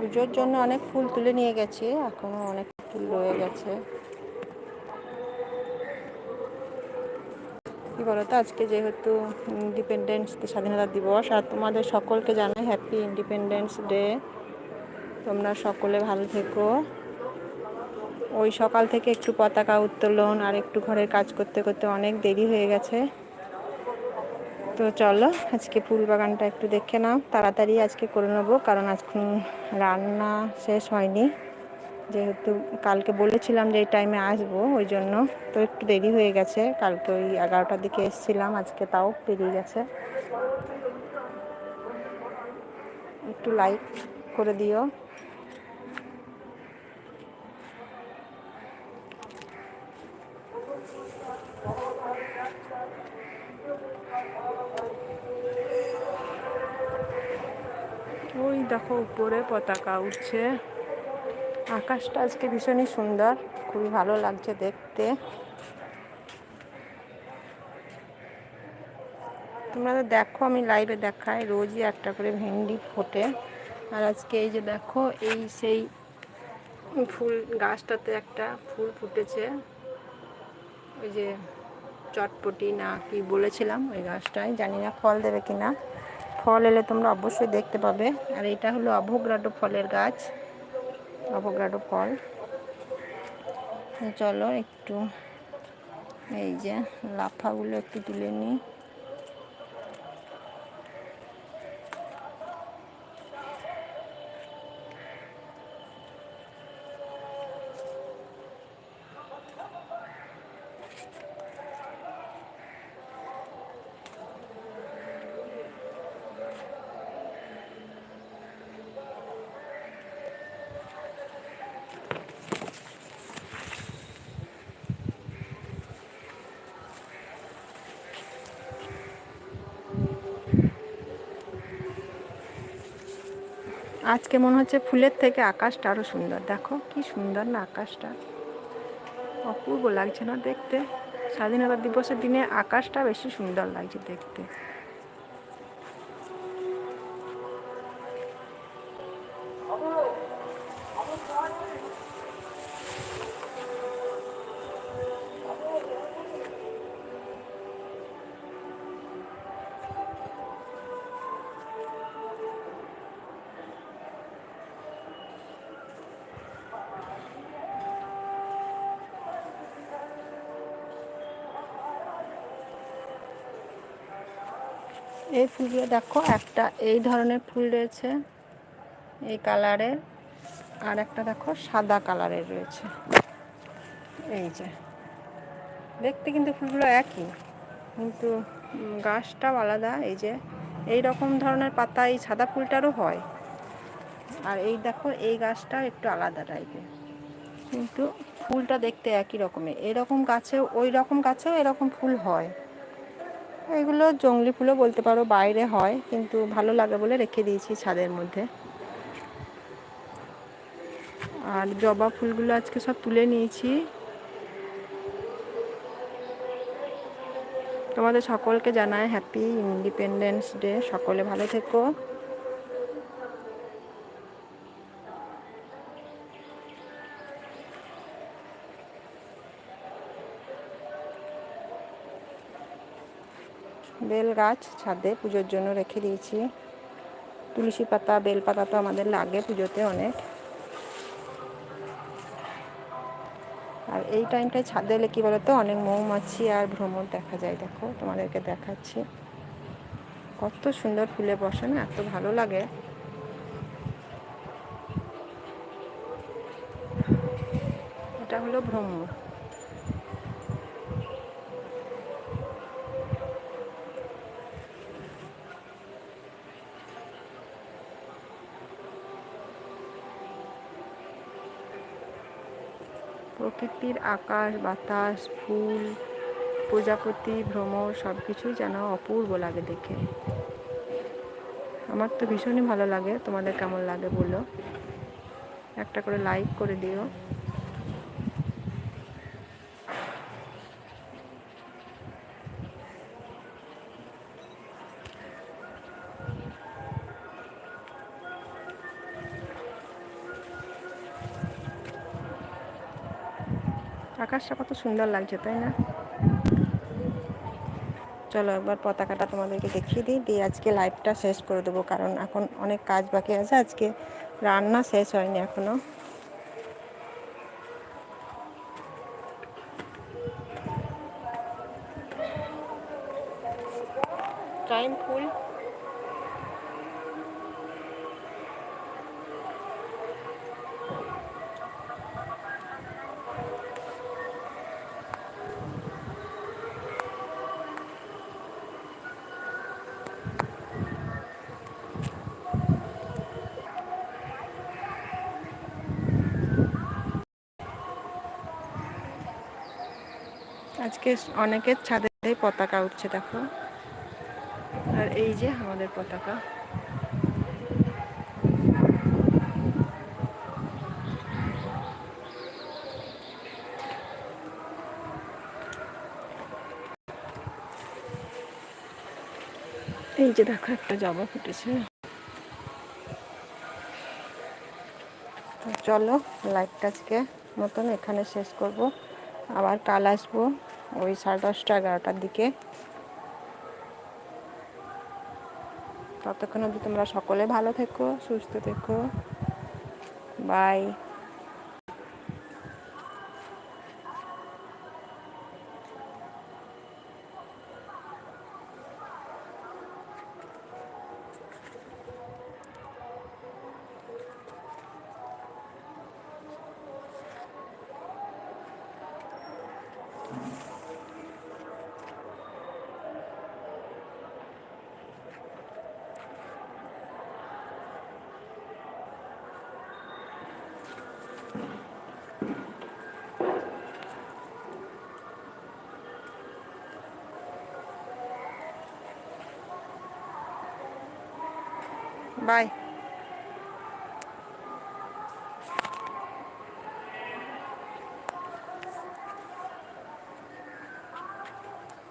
পুজোর জন্য অনেক ফুল তুলে নিয়ে গেছি এখনও অনেক ফুল রয়ে গেছে। কী বলতো, আজকে যেহেতু ইন্ডিপেন্ডেন্স স্বাধীনতা দিবস, আর তোমাদের সকলকে জানাই হ্যাপি ইন্ডিপেন্ডেন্স ডে তোমরা সকলে ভালো থেকো। ওই সকাল থেকে একটু পতাকা উত্তোলন আর একটু ঘরের কাজ করতে করতে অনেক দেরি হয়ে গেছে। তো চলো, আজকে ফুল বাগানটা একটু দেখে নাও। তাড়াতাড়ি আজকে করে নেব, কারণ আজকে রান্না শেষ হয়নি। যেহেতু কালকে বলেছিলাম যে এই টাইমে আসব, ওই জন্য তো একটু দেরি হয়ে গেছে। কালকে ওই এগারোটার দিকে এসেছিলাম, আজকে তাও পেরিয়ে গেছে। একটু লাইক করে দিও ওই দেখো, উপরে পতাকা উঠছে। আকাশটা আজকে ভীষণই সুন্দর, খুবই ভালো লাগছে দেখতে। তোমরা তো দেখো, আমি লাইভে দেখাই, রোজই একটা করে ভেন্ডি ফোটে। আর আজকে এই যে দেখো, এই সেই ফুল গাছটাতে একটা ফুল ফুটেছে। ওই যে চটপটি না কি বলেছিলাম ওই গাছটাই জানি না ফল দেবে কি না ফল এলে তোমরা অবশ্যই দেখতে পাবে। আর এটা হলো অভোগ্রাডো ফলের গাছ। অভোগ্রাডো ফল। চলো একটু, এই যে লাফাগুলো একটু তুলে নিই। আজকে মনে হচ্ছে ফুলের থেকে আকাশটা আরও সুন্দর। দেখো কি সুন্দর না আকাশটা। অপূর্ব লাগছে না দেখতে। স্বাধীনতা দিবসের দিনে আকাশটা বেশি সুন্দর লাগছে দেখতে। এই ফুলগুলো দেখো, একটা এই ধরনের ফুল রয়েছে, এই কালারের, আর একটা দেখো সাদা কালারের রয়েছে। এই যে, দেখতে কিন্তু ফুলগুলো একই, কিন্তু গাছটাও আলাদা, এই যে, এই রকম ধরনের পাতা এই সাদা ফুলটারও হয়। আর এই দেখো, এই গাছটা একটু আলাদা টাইপের কিন্তু ফুলটা দেখতে একই রকমের, এরকম গাছেও, ওই রকম গাছেও এরকম ফুল হয়। এগুলো জঙ্গলি ফুলও বলতে পারো, বাইরে হয়, কিন্তু ভালো লাগে বলে রেখে দিয়েছি ছাদের মধ্যে। আর জবা ফুলগুলো আজকে সব তুলে নিয়েছি। তোমাদের সকলকে জানায় হ্যাপি ইন্ডিপেন্ডেন্স ডে সকলে ভালো থেকো। বেল গাছ ছাদে পুজোর জন্য রেখে দিয়েছি। তুলসী পাতা, বেল পাতা তো আমাদের লাগে পুজোতে অনেক। আর এই টাইমটায় ছাদে এলে কী বলতো, অনেক মৌমাছি আর ভ্রমণ দেখা যায়, দেখো তোমাদেরকে দেখাচ্ছি। কত সুন্দর ফুলে বসে না, এত ভালো লাগে। এটা হলো ভ্রমণ। প্রকৃতির আকাশ, বাতাস, ফুল, প্রজাপতি ভ্রমণ সব কিছুই যেন অপূর্ব লাগে দেখে। আমার তো ভীষণই ভালো লাগে, তোমাদের কেমন লাগে বলো? একটা করে লাইক করে দিও। আকাশটা কত সুন্দর লাগছে, তাই না? চলো একবার পতাকাটা তোমাদেরকে দেখিয়ে দিই, দিয়ে আজকে লাইভটা শেষ করে দেবো, কারণ এখন অনেক কাজ বাকি আছে, আজকে রান্না শেষ হয়নি এখনও। টাইম ফুল আজকে অনেকের ছাদে পতাকা উঠছে, দেখো। আর এই যে আমাদের পতাকা। এই যে দেখো, একটা জবা ফুটেছে। চলো লাইভটা আজকে মতন এখানে শেষ করব। আবার কাল আসব। ওই সাড়ে দশটা এগারোটার দিকে। ততক্ষণ অবধি তোমরা সকলে ভালো থেকো সুস্থ থেকো। Bye bye